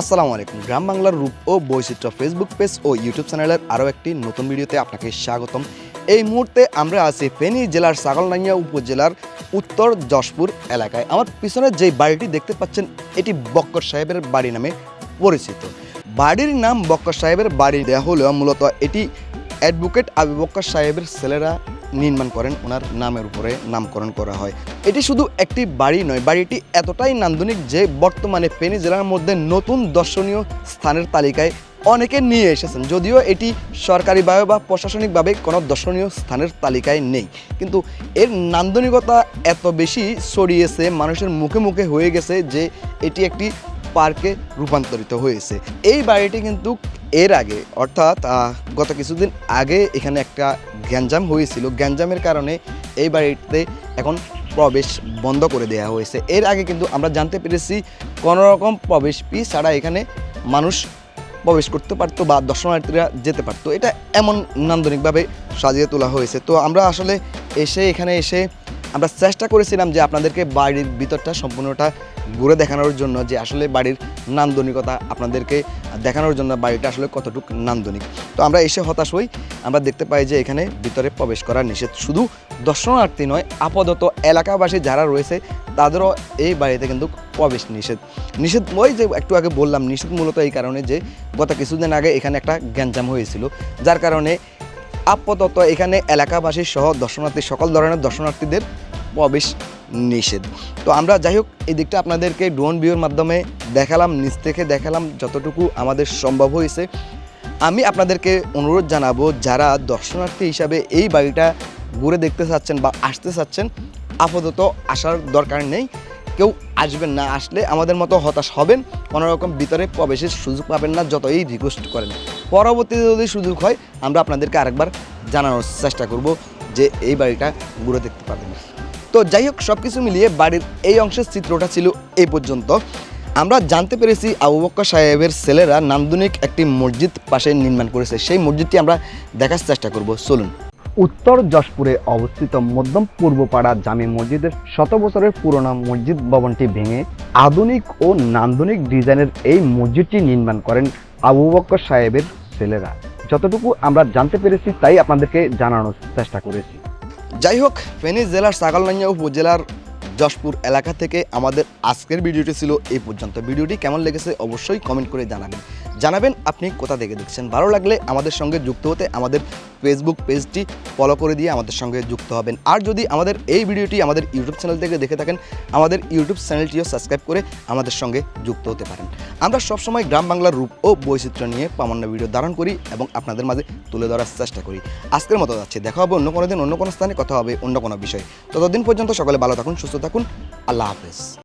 আসসালামু আলাইকুম। গ্রাম বাংলার রূপ ও বৈচিত্র্য ফেসবুক পেজ ও ইউটিউব চ্যানেলের আরও একটি নতুন ভিডিওতে আপনাকে স্বাগতম। এই মুহূর্তে আমরা আছি ফেনী জেলার ছাগলনাইয়া উপজেলার উত্তর যশপুর এলাকায়। আমার পিছনে যে বাড়িটি দেখতে পাচ্ছেন, এটি বক্কর সাহেবের বাড়ি নামে পরিচিত। বাড়ির নাম বক্কর সাহেবের বাড়ি। দেওয়া হলেও মূলত এটি অ্যাডভোকেট আবি বক্কর সাহেবের ছেলেরা নির্মাণ করেন, ওনার নামের উপরে নামকরণ করা হয়। এটি শুধু একটি বাড়ি নয়, বাড়িটি এতটাই নান্দনিক যে বর্তমানে ফেনী জেলার মধ্যে নতুন দর্শনীয় স্থানের তালিকায় অনেকে নিয়ে এসেছেন। যদিও এটি সরকারিভাবে বা প্রশাসনিকভাবে কোনো দর্শনীয় স্থানের তালিকায় নেই। কিন্তু এর নান্দনিকতা এত বেশি ছড়িয়েছে, মানুষের মুখে মুখে হয়ে গেছে যে এটি একটি পার্কে রূপান্তরিত হয়েছে। এই বাড়িটি কিন্তু এর আগে, অর্থাৎ গত কিছুদিন আগে এখানে একটা গ্যাঞ্জাম হয়েছিল। গ্যাঞ্জামের কারণে এই বাড়িতে এখন প্রবেশ বন্ধ করে দেওয়া হয়েছে। এর আগে কিন্তু আমরা জানতে পেরেছি কোনো রকম প্রবেশ ফি ছাড়া এখানে মানুষ প্রবেশ করতে পারতো বা দর্শনার্থীরা যেতে পারতো। এটা এমন নান্দনিকভাবে সাজিয়ে তোলা হয়েছে। তো আমরা আসলে এসে এখানে এসে আমরা চেষ্টা করেছিলাম যে আপনাদেরকে বাড়ির ভিতরটা সম্পূর্ণটা ঘুরে দেখানোর জন্য যে আসলে বাড়ির নান্দনিকতা আপনাদেরকে দেখানোর জন্য বাড়িটা আসলে কতটুকু নান্দনিক। তো আমরা এসে হতাশ হই। আমরা দেখতে পাই যে এখানে ভিতরে প্রবেশ করা নিষেধ। শুধু দর্শনার্থী নয়, আপাতত এলাকাবাসী যারা রয়েছে, তাদেরও এই বাড়িতে কিন্তু প্রবেশ নিষেধ। নিষেধ ওই যে একটু আগে বললাম, নিষেধ মূলত এই কারণে যে গত কিছুদিন আগে এখানে একটা গ্যাঞ্জাম হয়েছিল। যার কারণে আপাতত এখানে এলাকাবাসী সহ দর্শনার্থী, সকল ধরনের দর্শনার্থীদের প্রবেশ নিষেধ। তো আমরা যাই হোক এই দিকটা আপনাদেরকে ড্রোন ভিউর মাধ্যমে দেখালাম, নিচ থেকে দেখালাম যতটুকু আমাদের সম্ভব হয়েছে। আমি আপনাদেরকে অনুরোধ জানাব, যারা দর্শনার্থী হিসাবে এই বাড়িটা ঘুরে দেখতে চাচ্ছেন বা আসতে চাচ্ছেন, আপাতত আসার দরকার নেই। কেউ আসবেন না, আসলে আমাদের মতো হতাশ হবেন কোনো রকম ভিতরে প্রবেশের সুযোগ পাবেন না, যতই রিকোয়েস্ট করেন। পরবর্তীতে যদি সুযোগ হয়, আমরা আপনাদেরকে আরেকবার জানানোর চেষ্টা করব। যে এই বাড়িটা ঘুরে দেখতে পাবেন। তো যাই হোক সব কিছু মিলিয়ে বাড়ির এই অংশের চিত্রটা ছিল এই পর্যন্ত। আমরা জানতে পেরেছি আবু বক্কর সাহেবের ছেলেরা নান্দনিক একটি মসজিদ পাশে নির্মাণ করেছে। সেই মসজিদটি আমরা দেখার চেষ্টা করব। চলুন। উত্তর যশপুরে অবস্থিত মধ্যম পূর্বপাড়া জামি মসজিদের শত বছরের পুরনো মসজিদ ভবনটি ভেঙে আধুনিক ও নান্দনিক ডিজাইনের এই মসজিদটি নির্মাণ করেন আবু বক্কর সাহেবের ছেলেরা। যতটুকু আমরা জানতে পেরেছি, তাই আপনাদেরকে জানানোর চেষ্টা করেছি। যাই হোক, ফেনী জেলার সাগলনাইয়া উপজেলার যশপুর এলাকা থেকে আমাদের আজকের ভিডিওটি ছিল এই পর্যন্ত। ভিডিওটি কেমন লেগেছে অবশ্যই কমেন্ট করে জানাবেন। জানাবেন আপনি কোথা থেকে দেখছেন। ভালো লাগলে আমাদের সঙ্গে যুক্ত হতে আমাদের ফেসবুক পেজটি ফলো করে দিয়ে আমাদের সঙ্গে যুক্ত হবেন। আর যদি আমাদের এই ভিডিওটি আমাদের ইউটিউব চ্যানেল থেকে দেখে থাকেন, আমাদের ইউটিউব চ্যানেলটিও সাবস্ক্রাইব করে আমাদের সঙ্গে যুক্ত হতে পারেন। আমরা সবসময় গ্রাম বাংলার রূপ ও বৈচিত্র্য নিয়ে প্রামাণ্য ভিডিও ধারণ করি এবং আপনাদের মাঝে তুলে ধরার চেষ্টা করি। আজকের মতো যাচ্ছে। দেখা হবে অন্য কোনো দিন, অন্য কোনো স্থানে, কথা হবে অন্য কোনো বিষয়। ততদিন পর্যন্ত সকলে ভালো থাকুন, সুস্থ থাকুন আল্লাহ হাফেজ।